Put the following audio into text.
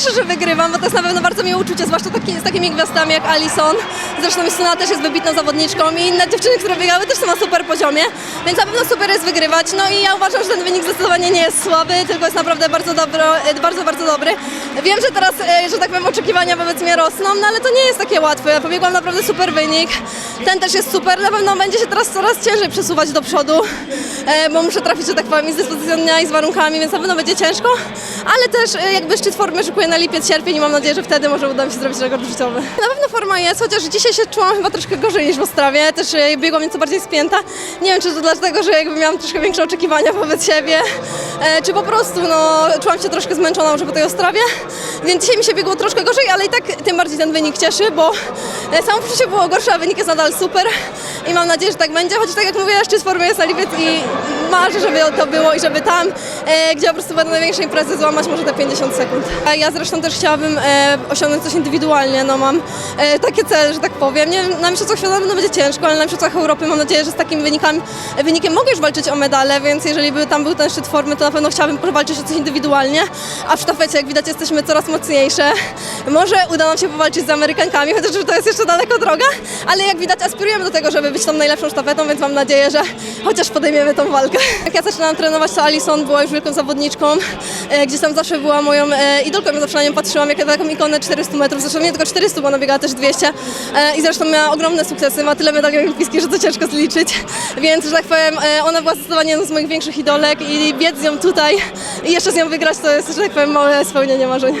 cieszę, że wygrywam, bo to jest na pewno bardzo miłe uczucie, zwłaszcza taki, z takimi gwiazdami jak Alison. Zresztą Justyna też jest wybitną zawodniczką i inne dziewczyny, które biegały też są na super poziomie, więc na pewno super jest wygrywać. No i ja uważam, że ten wynik zdecydowanie nie jest słaby, tylko jest naprawdę bardzo, dobro, e, bardzo, bardzo dobry. Wiem, że teraz, e, że tak powiem, oczekiwania wobec mnie rosną, no ale to nie jest takie łatwe. Pobiegłam naprawdę super wynik. Ten też jest super, na pewno będzie się teraz coraz ciężej przesuwać do przodu, e, bo muszę trafić, że tak powiem, z dyspozycją dnia, i z warunkami, więc na pewno będzie ciężko, ale też e, jakby szczyt formy szykuję na lipiec, sierpień i mam nadzieję, że wtedy może uda mi się zrobić rekord życiowy. Na pewno forma jest, chociaż dzisiaj się czułam chyba troszkę gorzej niż w Ostrawie, też e, biegłam nieco bardziej spięta. Nie wiem, czy to dlatego, że jakby miałam troszkę większe oczekiwania wobec siebie, czy po prostu no, czułam się troszkę zmęczona może po tej Ostrawie, więc dzisiaj mi się biegło troszkę gorzej, ale i tak tym bardziej ten wynik cieszy, bo e, samo poczucie było gorsze, a wynik jest nadal super i mam nadzieję, że tak będzie, chociaż tak jak mówię, szczyt formy jest na i marzę, żeby to było i żeby tam, e, gdzie po prostu będą największe imprezy, złamać może te 50 sekund. A ja zresztą też chciałabym e, osiągnąć coś indywidualnie, no mam e, takie cele, że tak powiem. Nie na Mistrzostwach Świata pewno będzie ciężko, ale na Mistrzostwach Europy mam nadzieję, że z takim wynikami, wynikiem mogę już walczyć o medale, więc jeżeli by tam był ten szczyt formy, to na pewno chciałabym powalczyć o coś indywidualnie, a w sztafecie, jak widać, jesteśmy coraz mocniejsze. Może uda nam się powalczyć z Amerykankami, chociaż to jest jeszcze daleko droga, ale jak widać aspirujemy do tego, żeby być tą najlepszą sztafetą, więc mam nadzieję, że chociaż podejmiemy tą walkę. Jak ja zaczynałam trenować, to Alison była już wielką zawodniczką, e, gdzieś tam zawsze była moją e, idolką, ja zawsze na nią patrzyłam, jak taką ikonę 400 metrów, zresztą nie tylko 400, bo ona biegała też 200 e, i zresztą miała ogromne sukcesy, ma tyle medali olimpijskich, że to ciężko zliczyć, więc, że tak powiem, ona była zdecydowanie jedną z moich większych idolek i biec z nią tutaj i jeszcze z nią wygrać, to jest, że tak powiem, małe spełnienie marzeń.